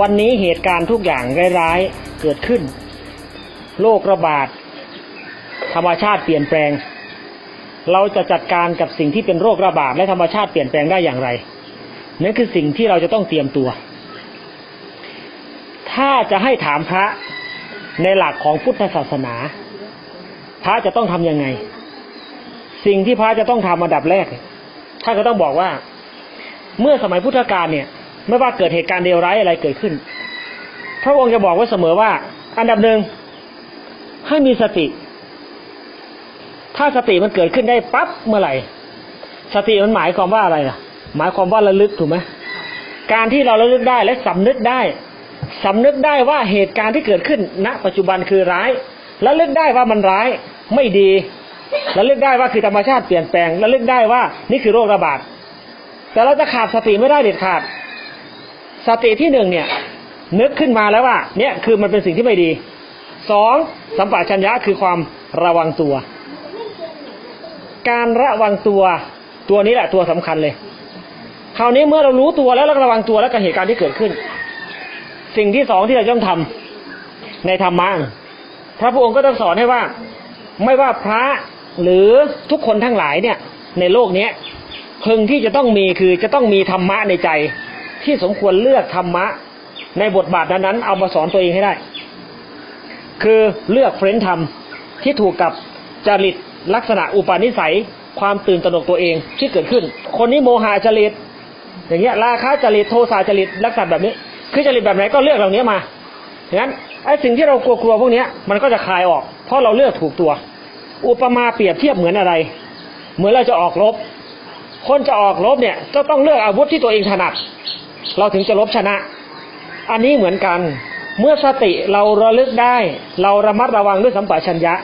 วันนี้เหตุการณ์ทุกอย่างร้ายๆเกิดขึ้น โรคระบาด ธรรมชาติเปลี่ยนแปลง เราจะจัดการกับสิ่งที่เป็นโรคระบาดและธรรมชาติเปลี่ยนแปลงได้อย่างไรนั่นคือสิ่งที่เราจะต้องเตรียมตัว ถ้าจะให้ถามพระในหลักของพุทธศาสนา พระจะต้องทำยังไง สิ่งที่พระจะต้องทำอันดับแรกท่านก็ต้องบอกว่า เมื่อสมัยพุทธกาลเนี่ย ไม่ว่าเกิดเหตุการณ์เลวร้ายอะไรเกิดขึ้น พระองค์จะบอกไว้เสมอว่า อันดับหนึ่งให้มีสติ ถ้าสติมันเกิดขึ้นได้ปั๊บเมื่อไหร่ สติมันหมายความว่าอะไรล่ะหมายความว่าระลึกถูกไหมการที่เราระลึกได้และสำนึกได้สำนึกได้ว่าเหตุการณ์ที่เกิดขึ้นณ ปัจจุบันคือร้ายระลึกได้ว่ามันร้ายไม่ดีระลึกได้ว่าคือธรรมชาติเปลี่ยนแปลงระลึกได้ว่านี่คือโรคระบาดแต่เราจะขาดสติไม่ได้เด็ดขาด สติที่หนึ่งเนี่ย นึกขึ้นมาแล้วว่า เนี่ยคือมันเป็นสิ่งที่ไม่ดีสองสัมปชัญญะคือความระวังตัว การระวังตัวตัวนี้แหละตัวสำคัญเลย คราวนี้เมื่อเรารู้ตัวแล้วเราระวังตัวแล้วกับเหตุการณ์ที่เกิดขึ้น สิ่งที่สองที่เราต้องทำในธรรมะพระพุทธองค์ก็ต้องสอนให้ว่า ไม่ว่าพระหรือทุกคนทั้งหลายเนี่ย ในโลกเนี้ยพึงที่จะต้องมีคือจะต้องมีธรรมะในใจ ที่สมควรเลือกธรรมะ ในบทบาทนั้นๆเอามาสอนตัวเองให้ได้ คือเลือกเฟ้นธรรมที่ถูกกับจริตลักษณะอุปนิสัย ความตื่นตระหนกตัวเองที่เกิดขึ้น คนนี้โมหะจริต อย่างเงี้ยราคะจริตโทสะจริตลักษณะแบบนี้ คือจริตแบบไหนก็เลือกเหล่านี้มาอย่างนั้นไอ้สิ่งที่เรากลัวๆพวกนี้มันก็จะคลายออก เพราะเราเลือกถูกตัว อุปมาเปรียบเทียบเหมือนอะไร เหมือนเราจะออกรบ คนจะออกรบเนี่ยก็ต้องเลือกอาวุธที่ตัวเองถนัด เราถึงจะรบชนะ อันนี้เหมือนกัน เมื่อสติเราระลึกได้ เราระมัดระวังด้วยสัมปชัญญะ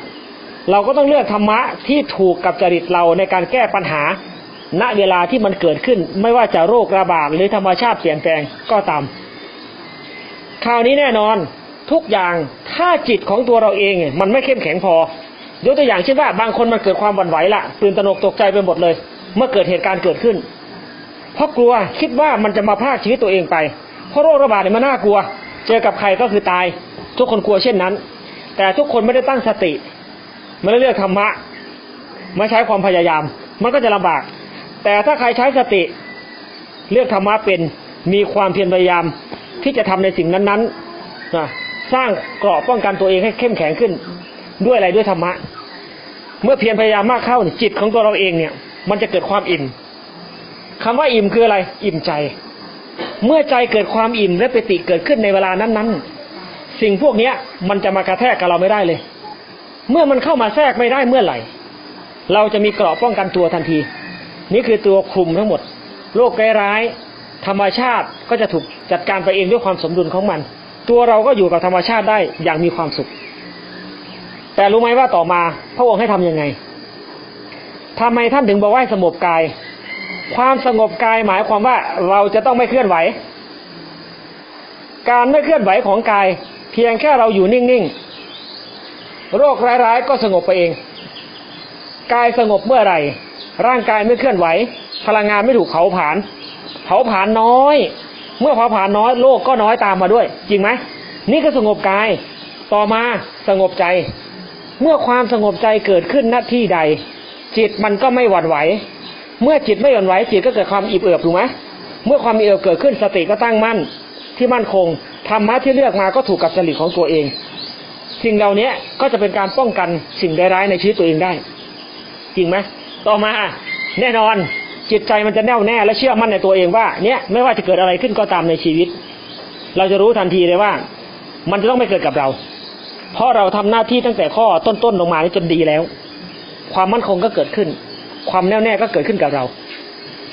เราก็ต้องเลือกธรรมะที่ถูกกับจริตเราในการแก้ปัญหา ณเวลาที่มันเกิดขึ้น ไม่ว่าจะโรคระบาดหรือธรรมชาติเปลี่ยนแปลงก็ตามคราวนี้แน่นอนทุกอย่างถ้าจิตของตัวเราเอง มันไม่เข้มแข็งพอยกตัวอย่างเช่นว่าบางคนมันเกิดความหวั่นไหวละตื่นตระหนกตกใจไปหมดเลย เมื่อเกิดเหตุการณ์เกิดขึ้น เพราะกลัวคิดว่ามันจะมาพากชีวิตตัวเองไป เพราะโรคระบาดเนี่ยมันน่ากลัว เจอกับใครก็คือตาย ทุกคนกลัวเช่นนั้น แต่ทุกคนไม่ได้ตั้งสติไม่ได้เลือกธรรมะไม่ใช้ความพยายาม มันก็จะลำบาก แต่ถ้าใครใช้สติเลือกธรรมะเป็นมีความเพียรพยายามที่จะทำในสิ่งนั้นๆนะสร้างเกราะป้องกันตัวเองให้เข้มแข็งขึ้น ด้วยอะไรด้วยธรรมะ เมื่อเพียรพยายามมากเข้าจิตของตัวเราเองเนี่ย มันจะเกิดความอิ่ม คำว่าอิ่มคืออะไร อิ่มใจ เมื่อใจเกิดความอิ่มและปิติเกิดขึ้นในเวลานั้นๆ สิ่งพวกเนี้ยมันจะมากระแทกกับเราไม่ได้เลย เมื่อมันเข้ามาแทรกไม่ได้เมื่อไหร่ เราจะมีเกราะป้องกันตัวทันที นี่คือตัวคลุมทั้งหมด โรคร้าย ธรรมชาติก็จะถูกจัดการไปเองด้วยความสมดุลของมัน ตัวเราก็อยู่กับธรรมชาติได้อย่างมีความสุข แต่รู้ไหมว่าต่อมาพระองค์ให้ทํำยังไงทำไมท่านถึงบอกว่าสงบกาย ความสงบกายหมายความว่าเราจะต้องไม่เคลื่อนไหว การไม่เคลื่อนไหวของกาย เพียงแค่เราอยู่นิ่งๆ โรคร้ายๆก็สงบไปเอง กายสงบเมื่อไหร่ ร่างกายไม่เคลื่อนไหว พลังงานไม่ถูกเผาผลาญเผาผลาญน้อย เมื่อเผาผลาญน้อยโรคก็น้อยตามมาด้วย จริงไหมนี่ก็สงบกายต่อมาสงบใจ เมื่อความสงบใจเกิดขึ้นณที่ใด จิตมันก็ไม่หวั่นไหว เมื่อจิตไม่หวั่นไหวจิตก็เกิดความอิ่มเอิบถูกไหมเมื่อความอิ่มเอิบเกิดขึ้นสติก็ตั้งมั่นที่มั่นคงธรรมะที่เลือกมาก็ถูกกับจริตของตัวเอง สิ่งเหล่านี้ก็จะเป็นการป้องกันสิ่งร้ายในชีวิตตัวเองได้ จริงไหมต่อมาแน่นอนจิตใจมันจะแน่วแน่และเชื่อมั่นในตัวเองว่า เนี่ยไม่ว่าจะเกิดอะไรขึ้นก็ตามในชีวิต เราจะรู้ทันทีเลยว่า มันจะต้องไม่เกิดกับเรา เพราะเราทำหน้าที่ตั้งแต่ข้อต้นๆลงมานี่จนดีแล้ว ความมั่นคงก็เกิดขึ้น ความแน่วแน่ก็เกิดขึ้นกับเรา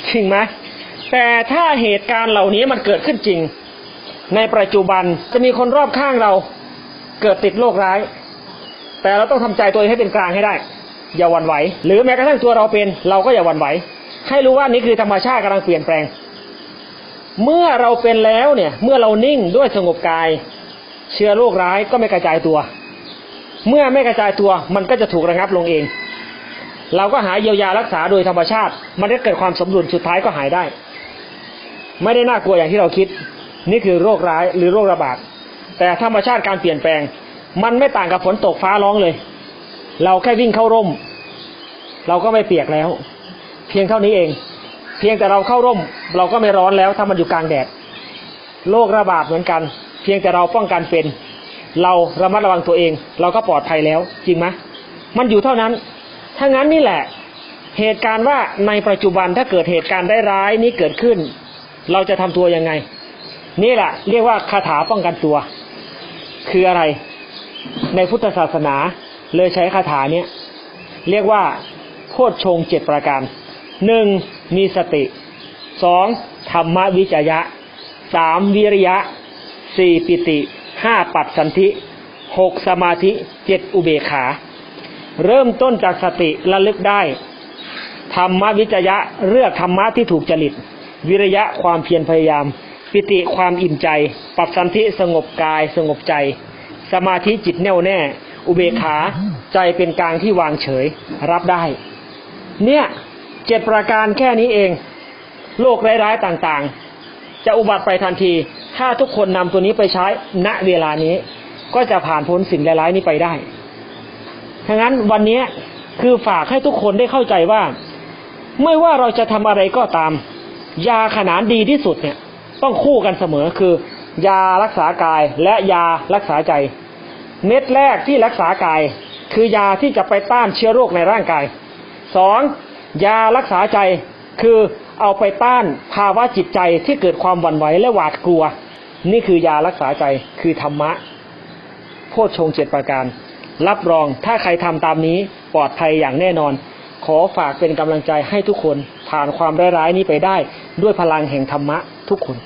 จริงไหมแต่ถ้าเหตุการณ์เหล่านี้มันเกิดขึ้นจริง ในปัจจุบันจะมีคนรอบข้างเราเกิดติดโรคร้าย แต่เราต้องทำใจตัวเองให้เป็นกลางให้ได้ อย่าหวั่นไหว หรือแม้กระทั่งตัวเราเป็น เราก็อย่าหวั่นไหว ให้รู้ว่านี่คือธรรมชาติกำลังเปลี่ยนแปลง เมื่อเราเป็นแล้วเนี่ย เมื่อเรานิ่งด้วยสงบกาย เชื้อโรคร้ายก็ไม่กระจายตัว เมื่อไม่กระจายตัวมันก็จะถูกระงับลงเอง เราก็หาเยียวยารักษาโดยธรรมชาติ มันก็เกิดความสมดุลสุดท้ายก็หายได้ ไม่ได้น่ากลัวอย่างที่เราคิด นี่คือโรคร้ายหรือโรคระบาด แต่ธรรมชาติการเปลี่ยนแปลง มันไม่ต่างกับฝนตกฟ้าร้องเลย เราแค่วิ่งเข้าร่ม เราก็ไม่เปียกแล้ว เพียงเท่านี้เอง เพียงแต่เราเข้าร่ม เราก็ไม่ร้อนแล้วถ้ามันอยู่กลางแดดโรคระบาดเหมือนกัน เพียงแต่เราป้องกันเป็น เราระมัดระวังตัวเอง เราก็ปลอดภัยแล้ว จริงไหมมันอยู่เท่านั้น ถ้างั้นนี่แหละ เหตุการณ์ว่าในปัจจุบันถ้าเกิดเหตุการณ์ได้ร้ายนี้เกิดขึ้น เราจะทำตัวยังไง นี่แหละ เรียกว่าคาถาป้องกันตัว คืออะไร ในพุทธศาสนาเลยใช้คาถาเนี้ยเรียกว่าโพชงเจ็ดประการหนึ่งมีสติสองธรรมวิจยะสามวิริยะสี่ปิติห้าปัสสันธิหกสมาธิเจ็ดอุเบกขา เริ่มต้นจากสติระลึกได้ธรรมวิจยะเลือกธรรมะที่ถูกจริต วิริยะความเพียรพยายาม ปิติความอิ่มใจปัสสันธิสงบกายสงบใจ สมาธิจิตแน่วแน่ อุเบกขาใจเป็นกลางที่วางเฉยรับได้ เนี่ยเจ็ดประการแค่นี้เองโรคร้ายๆต่างๆ จะอุบัติไปทันที ถ้าทุกคนนำตัวนี้ไปใช้ณเวลานี้ ก็จะผ่านพ้นสิ่งร้ายๆนี้ไปได้ ทั้งนั้นวันนี้คือฝากให้ทุกคนได้เข้าใจว่า ไม่ว่าเราจะทำอะไรก็ตาม ยาขนานดีที่สุดเนี่ย ต้องคู่กันเสมอคือ ยารักษากายและยารักษาใจ เม็ดแรกที่รักษากาย คือยาที่จะไปต้านเชื้อโรคในร่างกายสองยารักษาใจคือเอาไปต้านภาวะจิตใจที่เกิดความหวั่นไหวและหวาดกลัว นี่คือยารักษาใจคือธรรมะ โพชฌงเจ็ดประการ รับรองถ้าใครทำตามนี้ปลอดภัยอย่างแน่นอน ขอฝากเป็นกำลังใจให้ทุกคนผ่านความร้ายๆนี้ไปได้ด้วยพลังแห่งธรรมะทุกคน